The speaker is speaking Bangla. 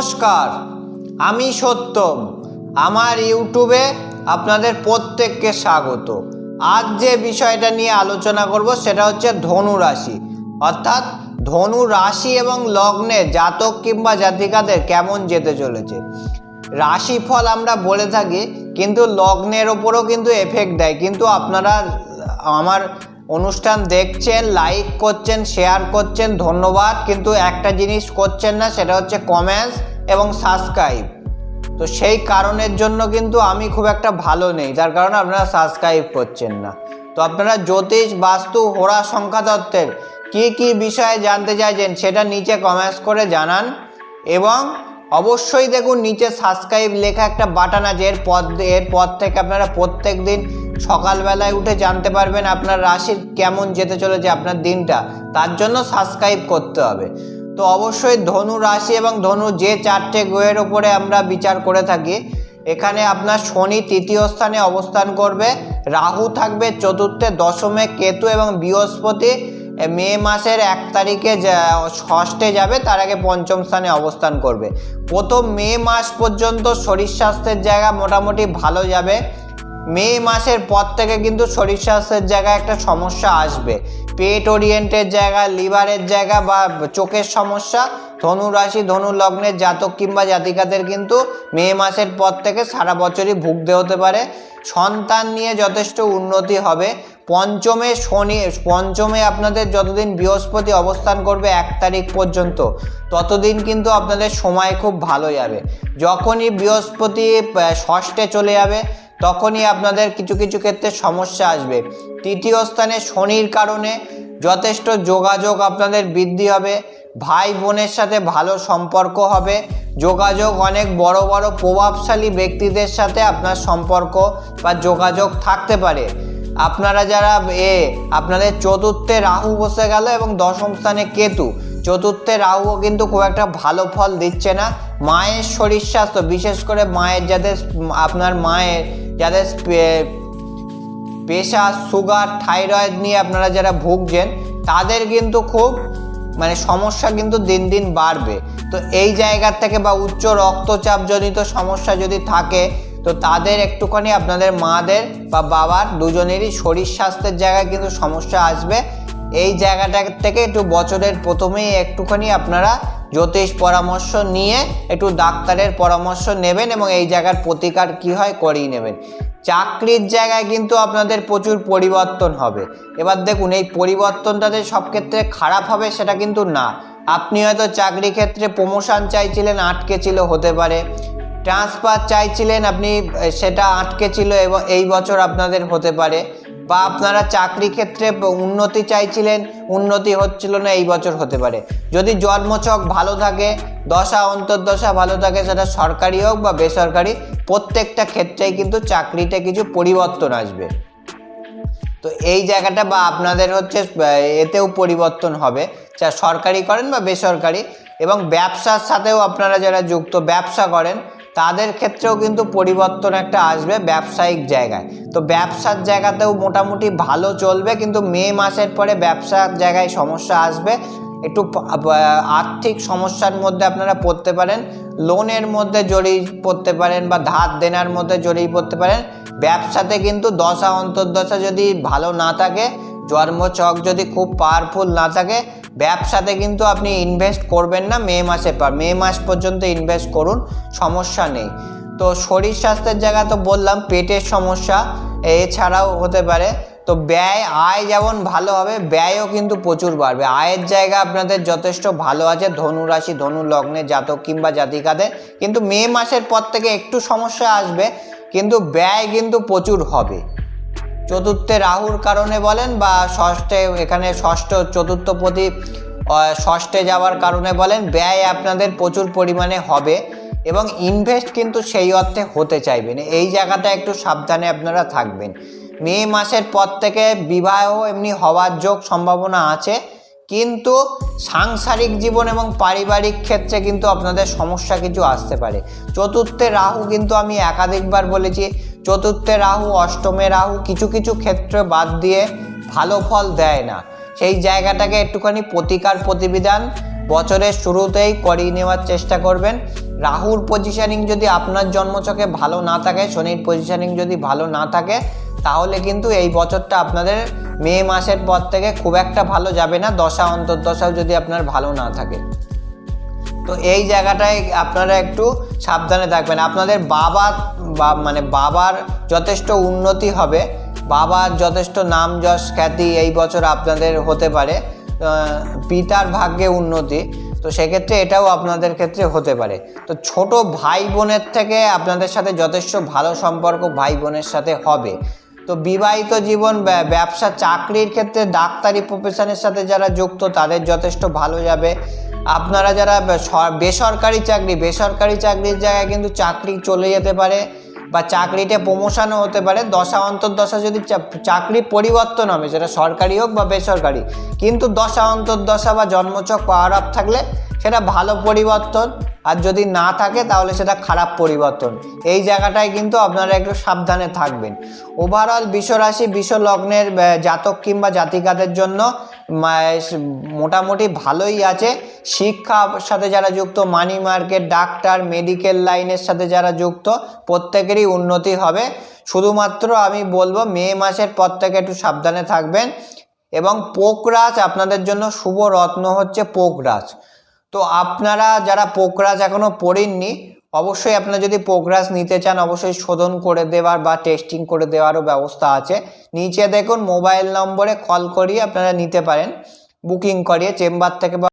নমস্কার, আমি সত্যম। আমার ইউটিউবে আপনাদের প্রত্যেককে স্বাগত। আজ যে বিষয়টা নিয়ে আলোচনা করব সেটা হচ্ছে ধনু রাশি। অর্থাৎ ধনু রাশি এবং লগ্নে জাতক কিংবা জাতিকাদের কেমন যেতে চলেছে। রাশিফল আমরা বলে থাকি, কিন্তু লগ্নের ওপরও কিন্তু এফেক্ট দেয়। কিন্তু আপনারা আমার অনুষ্ঠান দেখছেন লাইক করছেন শেয়ার করছেন, ধন্যবাদ। কিন্তু একটা জিনিস করছেন না, সেটা হচ্ছে কমেন্টস এবং সাবস্ক্রাইব তো সেই কারণের জন্য কিন্তু আমি খুব একটা ভালো নেই, যার কারণে আপনারা সাবস্ক্রাইব করছেন না। তো আপনারা জ্যোতিষ, বাস্তু হোরা সংখ্যা তত্ত্বের কী কী বিষয়ে জানতে চাইছেন সেটা নিচে কমেন্টস করে জানান এবং অবশ্যই দেখুন নিচে সাবস্ক্রাইব লেখা একটা বাটন আছে, এর পর, এর থেকে আপনারা প্রত্যেক দিন সকালবেলায় উঠে জানতে পারবেন আপনার রাশির কেমন যেতে চলেছে আপনার দিনটা। তার জন্য সাবস্ক্রাইব করতে হবে। তো অবশ্যই ধনু রাশি এবং ধনু যে চারটে গ্রহের ওপরে আমরা বিচার করে থাকি, এখানে আপনার শনি তৃতীয় স্থানে অবস্থান করবে, রাহু থাকবে চতুর্থে দশমে কেতু এবং বৃহস্পতি মে মাসের এক তারিখে ষষ্ঠে যাবে, তার আগে পঞ্চম স্থানে অবস্থান করবে। প্রথম মে মাস পর্যন্ত শরীর স্বাস্থ্যের জায়গা মোটামুটি ভালো যাবে। মে মাসের পর থেকে কিন্তু শরীর স্বাস্থ্যের জায়গায় একটা সমস্যা আসবে। পেট ওরিয়েন্টের জায়গা, লিভারের জায়গা বা চোখের সমস্যা, ধনু রাশি, ধনু লগ্নের জাতক কিংবা জাতিকাদের কিন্তু মে মাসের পর থেকে সারা বছরই ভুগতে হতে পারে। সন্তান নিয়ে যথেষ্ট উন্নতি হবে। পঞ্চমে শনি, পঞ্চমে আপনাদের যতদিন বৃহস্পতি অবস্থান করবে এক তারিখ পর্যন্ত, ততদিন কিন্তু আপনাদের সময় খুব ভালো যাবে। যখনই বৃহস্পতি ষষ্ঠে চলে যাবে তখনই আপনাদের কিছু কিছু ক্ষেত্রে সমস্যা আসবে। তৃতীয় স্থানে শনির কারণে যথেষ্ট যোগাযোগ আপনাদের বৃদ্ধি হবে। ভাই বোনের সাথে ভালো সম্পর্ক হবে। যোগাযোগ অনেক বড় বড় প্রভাবশালী ব্যক্তিদের সাথে আপনার সম্পর্ক বা যোগাযোগ থাকতে পারে। আপনারা যারা এ, আপনাদের চতুর্থে রাহু বসে গেল এবং দশম স্থানে কেতু। চতুর্থে রাহুও কিন্তু খুব একটা ভালো ফল দিচ্ছে না। মায়ের শরীর স্বাস্থ্য, বিশেষ করে মায়ের যাদের, আপনার মায়ের যাদের প্রেশার সুগার থাইরয়েড নিয়ে আপনারা যারা ভুগছেন, তাদের কিন্তু খুব মানে সমস্যা কিন্তু দিন দিন বাড়বে। তো এই জায়গার থেকে বা উচ্চ রক্তচাপ জনিত সমস্যা যদি থাকে, তো তাদের একটুখানি আপনাদের মাদের বা বাবার দুজনেরই শরীর স্বাস্থ্যের জায়গায় কিন্তু সমস্যা আসবে। এই জায়গাটা থেকে একটু বছরের প্রথমেই একটুখানি আপনারা জ্যোতিষ পরামর্শ নিয়ে একটু ডাক্তারের পরামর্শ নেবেন এবং এই জায়গার প্রতিকার কি হয় করিয়ে নেবেন। চাকরির জায়গায় কিন্তু আপনাদের প্রচুর পরিবর্তন হবে। এবার দেখুন, এই পরিবর্তনটাতে সব ক্ষেত্রে খারাপ হবে সেটা কিন্তু না। আপনি হয়তো চাকরি ক্ষেত্রে প্রমোশন চাইছিলেন আটকে ছিল হতে পারে। ট্রান্সফার চাইছিলেন, আপনি সেটা আটকে ছিল এবং এই বছর আপনাদের হতে পারে। বা আপনারা চাকরি ক্ষেত্রে উন্নতি চাইছিলেন, উন্নতি হচ্ছিল না, এই বছর হতে পারে। যদি জন্মছক ভালো থাকে, দশা, অন্তর্দশা ভালো থাকে, সেটা সরকারি হোক বা বেসরকারি, প্রত্যেকটা ক্ষেত্রেই কিন্তু চাকরিতে কিছু পরিবর্তন আসবে। তো এই জায়গাটা বা আপনাদের হচ্ছে এতেও পরিবর্তন হবে। যা সরকারি করেন বা বেসরকারি, এবং ব্যবসার সাথেও আপনারা যারা যুক্ত, ব্যবসা করেন তাদের ক্ষেত্রেও কিন্তু পরিবর্তন একটা আসবে ব্যবসায়িক জায়গায়। তো ব্যবসার জায়গাতেও মোটামুটি ভালো চলবে, কিন্তু মে মাসের পরে ব্যবসার জায়গায় সমস্যা আসবে। একটু আর্থিক সমস্যার মধ্যে আপনারা পড়তে পারেন, লোনের মধ্যে জড়িয়ে পড়তে পারেন বা ধার দেনার মধ্যে জড়িয়ে পড়তে পারেন। ব্যবসাতে কিন্তু দশা অন্তর্দশা যদি ভালো না থাকে জন্মচক যদি খুব পাওয়ারফুল না থাকে ব্যবসাতে কিন্তু আপনি ইনভেস্ট করবেন না মে মাসে পর, মে মাস পর্যন্ত ইনভেস্ট করুন, সমস্যা নেই। তো শরীর স্বাস্থ্যের জায়গা তো বললাম, পেটের সমস্যা, এছাড়াও হতে পারে। তো ব্যয়, আয় যেমন ভালো হবে, ব্যয়ও কিন্তু প্রচুর বাড়বে। আয়ের জায়গা আপনাদের যথেষ্ট ভালো আছে, ধনু রাশি, ধনু লগ্নে জাতক কিংবা জাতিকাদের। কিন্তু মে মাসের পর থেকে একটু সমস্যা আসবে, কিন্তু ব্যয় কিন্তু প্রচুর হবে। চতুর্থে রাহুর কারণে বলেন বা ষষ্ঠে এখানে ষষ্ঠ চতুর্থপতি আহ, ষষ্ঠে যাওয়ার কারণে বলেন ব্যয় আপনাদের প্রচুর পরিমাণে হবে এবং ইনভেস্ট কিন্তু সেই অর্থে হতে চাইবেন। এই জায়গাটা একটু সাবধানে আপনারা থাকবেন। মে মাসের পর থেকে বিবাহ এমনি হওয়ার যোগ সম্ভাবনা আছে কিন্তু সাংসারিক জীবন এবং পারিবারিক ক্ষেত্রে কিন্তু আপনাদের সমস্যা কিছু আসতে পারে। চতুর্থে রাহু কিন্তু আমি একাধিকবার বলেছি চতুর্থে রাহু, অষ্টমে রাহু কিছু কিছু ক্ষেত্রে বাদ দিয়ে ভালো ফল দেয় না। সেই জায়গাটাকে একটুখানি প্রতিকার প্রতিবিধান বছরের শুরুতেই করিয়ে নেওয়ার চেষ্টা করবেন। রাহুর পজিশনিং যদি আপনার জন্মছকে ভালো না থাকে, শনির পজিশনিং যদি ভালো না থাকে, তাহলে কিন্তু এই বছরটা আপনাদের মে মাসের পর থেকে খুব একটা ভালো যাবে না, দশা, অন্তর্দশাও যদি আপনার ভালো না থাকে। তো এই জায়গাটায় আপনারা একটু সাবধানে থাকবেন। আপনাদের বাবা বা মানে বাবার যথেষ্ট উন্নতি হবে, বাবার যথেষ্ট নাম যশ খ্যাতি এই বছর আপনাদের হতে পারে পিতার ভাগ্যে উন্নতি, তো সেক্ষেত্রে এটাও আপনাদের ক্ষেত্রে হতে পারে। তো ছোট ভাই বোনের থেকে আপনাদের সাথে যথেষ্ট ভালো সম্পর্ক ভাই বোনের সাথে হবে। তো বিবাহিত জীবন ব্যবসা, চাকরির ক্ষেত্রে ডাক্তারি প্রফেশনের সাথে যারা যুক্ত, তাদের যথেষ্ট ভালো যাবে। আপনারা যারা বেসরকারি চাকরি, বেসরকারি চাকরির জায়গায় কিন্তু চাকরি চলে যেতে পারে বা চাকরিতে প্রমোশনও হতে পারে, দশা অন্তর্দশা যদি চাকরি পরিবর্তন হবে, সেটা সরকারি হোক বা বেসরকারি, কিন্তু দশা অন্তর্দশা বা জন্মচক পাওয়ার আপ থাকলে সেটা ভালো পরিবর্তন, আর যদি না থাকে তাহলে সেটা খারাপ পরিবর্তন। এই জায়গাটায় কিন্তু আপনারা একটু সাবধানে থাকবেন। ওভারঅল বিশ্বরাশি বিশ্ব লগ্নের জাতক কিংবা জাতিকাদের জন্য মোটামুটি ভালোই আছে। শিক্ষার সাথে যারা যুক্ত মানি মার্কেট ডাক্তার মেডিকেল লাইনের সাথে যারা যুক্ত, প্রত্যেকেরই উন্নতি হবে। শুধুমাত্র আমি বলব, মে মাসের পর থেকে একটু সাবধানে থাকবেন। এবং পোকরাজ আপনাদের জন্য শুভ রত্ন হচ্ছে পোকরাজ। তো আপনারা যারা পোকরাজ এখনও পড়েননি অবশ্যই আপনারা যদি প্রোগ্রেস নিতে চান, অবশ্যই শোধন করে দেওয়ার বা টেস্টিং করে দেওয়ারও ব্যবস্থা আছে। নিচে দেখুন মোবাইল নম্বরে কল করিয়ে আপনারা নিতে পারেন। বুকিং করিয়ে চেম্বার থেকে